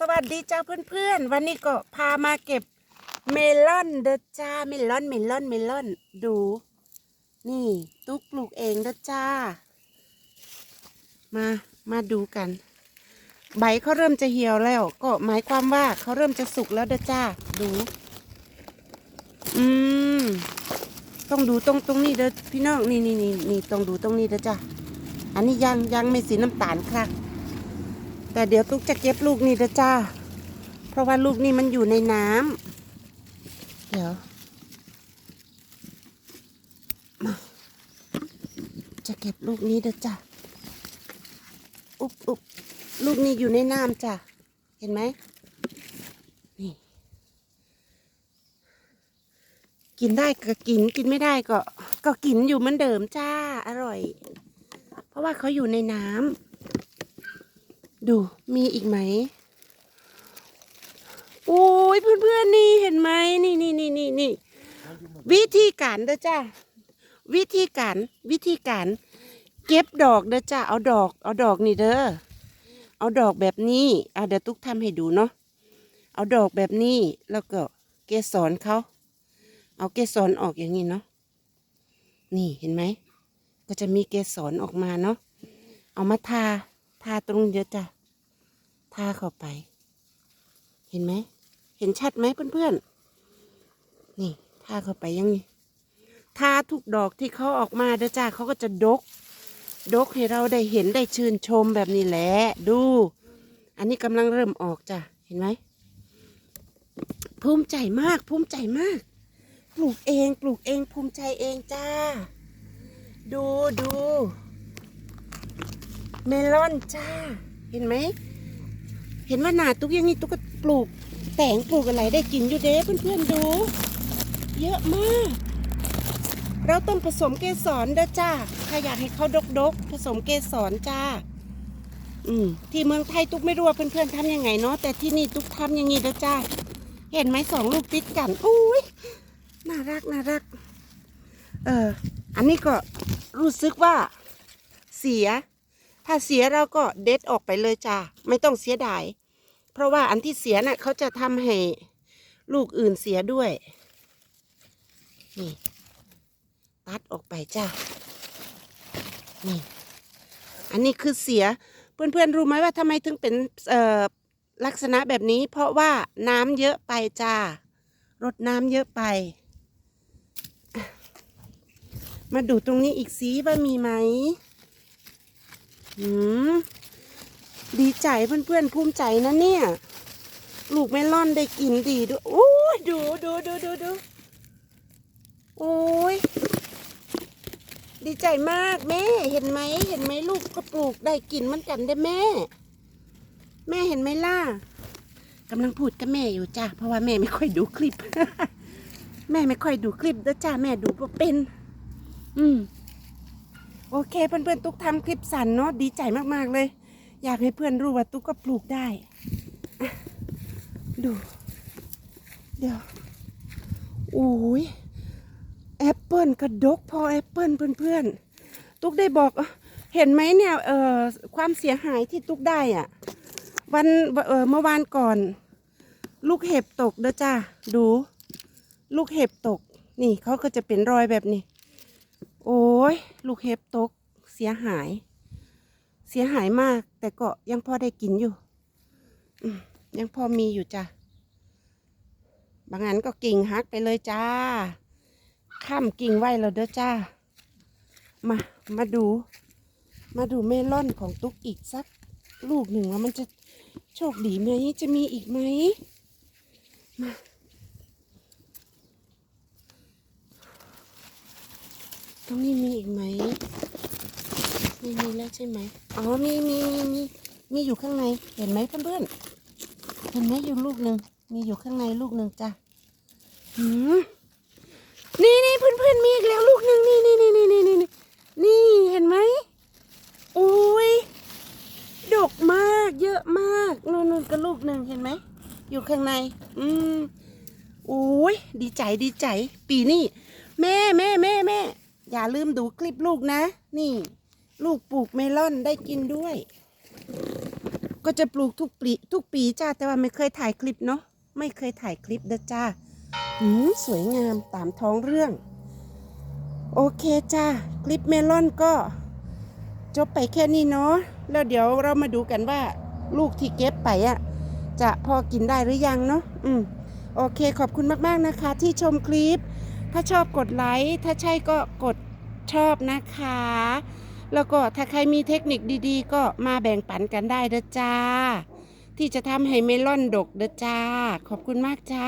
สวัสดีจ้าเพื่อนๆ วันนี้ก็พามาเก็บเมลอนเด้อจ้าเมลอนเมลอนเมลอนดู นี่ตุ๊กปลูกเองเด้อจ้า มามาดูกัน ใบเขาเริ่มจะเหี่ยวแล้ว ก็หมายความว่าเขาเริ่มจะสุกแล้วเด้อจ้าดู อืมต้องดูตรงตรงนี้เด้อพี่น้องนี่นี่นี่นี่ต้องดูตรงนี้เด้อจ้าอันนี้ยังยังไม่สีน้ำตาลครับ แต่เดี๋ยวตุ๊กจะเก็บลูกนี่นะจ้า เพราะว่าลูกนี่มันอยู่ในน้ำ เดี๋ยว มา จะเก็บลูกนี้นะจ้าอุ๊บอุ๊บลูกนี้อยู่ในน้ำจ้ะเห็นไหม นี่ กินได้ก็กิน กินไม่ได้ก็ ก็กินอยู่เหมือนเดิมจ้า อร่อย เพราะว่าเขาอยู่ในน้ำ ดูมีอีกไหมโอ้ยเพื่อนๆนี่เห็นไหมนี่นี่นี่นี่นี่วิธีการเด้อจ้าวิธีการวิธีการเก็บดอกเด้อจ้าเอาดอก เอาดอกนี่เด้อเอาดอกแบบนี้อะเดี๋ยวตุ๊กทำให้ดูเนาะเอาดอกแบบนี้แล้วก็เกสรเขาเอาเกสรออกอย่างนี้เนาะนี่เห็นไหมก็จะมีเกสรออกมาเนาะเอามาทา ทาตรงเดียวจ้ะทาเข้าไป เห็นไหม เห็นชัดไหมเพื่อนๆ นี่ทาเข้าไปยังนี้ทาทุกดอกที่เขาออกมาเด้อจ้าเขาก็จะดก ดกให้เราได้เห็นได้ชื่นชมแบบนี้แหละ ดู อันนี้กำลังเริ่มออกจ้ะ เห็นไหม ภูมิใจมาก ภูมิใจมาก ปลูกเอง ปลูกเอง ภูมิใจเองจ้า ดูดู เมลอนจ้า เห็นไหม เห็นว่าหนาตุกยังนี้ตุกก็ปลูก แตงปลูกอะไรได้กินอยู่เด้เพื่อนๆดู เยอะมาก เราต้องผสมเกสรเด้อจ้าถ้าอยากให้เขาดกๆ ผสมเกสรจ้า อืมที่เมืองไทยตุกไม่รู้ว่าเพื่อนๆทำยังไงเนาะแต่ที่นี่ตุกทำอย่างนี้เด้อจ้า เห็นไหมสองลูกติดกันอุ้ยน่ารักน่ารัก เออ อันนี้ก็รู้สึกว่าเสีย ถ้าเสียเราก็เด็ดออกไปเลยจ้าไม่ต้องเสียดาย เพราะว่าอันที่เสียน่ะเขาจะทำให้ลูกอื่นเสียด้วย นี่ ตัดออกไปจ้านี่ อันนี้คือเสีย เพื่อนๆรู้ไหมว่าทำไมถึงเป็นเอ่อลักษณะแบบนี้ เพราะว่าน้ำเยอะไปจ้ารดน้ำเยอะไป มาดูตรงนี้อีกสีว่ามีไหม อืมดีใจเพื่อนๆภูมิใจนะเนี่ย ลูกเมลอนได้กินดีด้วยโอ้ยดูดูดูดูดูโอ้ยดีใจมากแม่ เห็นไหมเห็นไหมลูกก็ปลูกได้กินมือนกันได้แม่ แม่เห็นไหมล่ะกำลังพูดกับแม่อยู่จ้าเพราะว่าแม่ไม่ค่อยดูคลิป แม่ไม่ค่อยดูคลิปแล้วจ้าแม่ดูบ่เป็น อืม โอเคเพื่อนๆ ตุ๊กทำคลิปสั้นเนาะดีใจมากๆเลย อยากให้เพื่อนรู้ว่าตุ๊กก็ปลูกได้ ดู เดี๋ยวโอ้ยแอปเปิลกระดกพอแอปเปิลเพื่อนๆ ตุ๊กได้บอกเห็นไหมเนี่ยเอ่อความเสียหายที่ตุ๊กได้อะวันเอ่อเมื่อวานก่อน ลูกเห็บตกเด้อจ้าดู ลูกเห็บตก นี่เขาก็จะเป็นรอยแบบนี้ โอ้ย ลูกเห็บตก เสียหาย เสียหายมาก แต่ก็ยังพอได้กินอยู่ ยังพอมีอยู่จ้ะ บางอันก็กิ่งหักไปเลยจ้า ข้ามกิ่งไว้แล้วเด้อจ้า มา มาดู มาดูเมลอนของตุ๊กอีกสัก ลูกหนึ่งว่ามันจะโชคดีไหม จะมีอีกไหม มา ตรงนี้มีอีกไหมมีมีแล้วใช่ไหมอ๋อมีมีมีมีมีอยู่ข้างในเห็นไหมเพื่อนๆเห็นไหมอยู่ลูกหนึ่งมีอยู่ข้างในลูกหนึ่งจ้ะหืมนี่นี่เพื่อนๆมีอีกแล้วลูกหนึ่งนี่นี่นี่นี่นี่นี่นี่เห็นไหมโอ้ยดกมากเยอะมากนู่นนู่นก็ลูกหนึ่งเห็นไหมอยู่ข้างใน อืมโอ้ยดีใจดีใจ ปีนี้แม่แม่แม่แม่ อย่าลืมดูคลิปลูกนะ นี่ ลูกปลูกเมลอนได้กินด้วย ก็จะปลูกทุกปีทุกปีจ้าแต่ว่าไม่เคยถ่ายคลิปเนาะไม่เคยถ่ายคลิปเด้อจ้าหืมสวยงามตามท้องเรื่อง โอเคจ้าคลิปเมลอนก็ จบไปแค่นี้เนาะแล้วเดี๋ยวเรามาดูกันว่า ลูกที่เก็บไปอะจะพอกินได้หรือยังเนาะอืมโอเคขอบคุณมาก ๆ นะคะที่ชมคลิป ถ้าชอบกดไลค์ ถ้าใช่ก็กด ชอบนะคะ แล้วก็ถ้าใครมีเทคนิคดีๆ ก็มาแบ่งปันกันได้เด้อจ้า ที่จะทำให้เมลอนดกเด้อจ้า ขอบคุณมากจ้า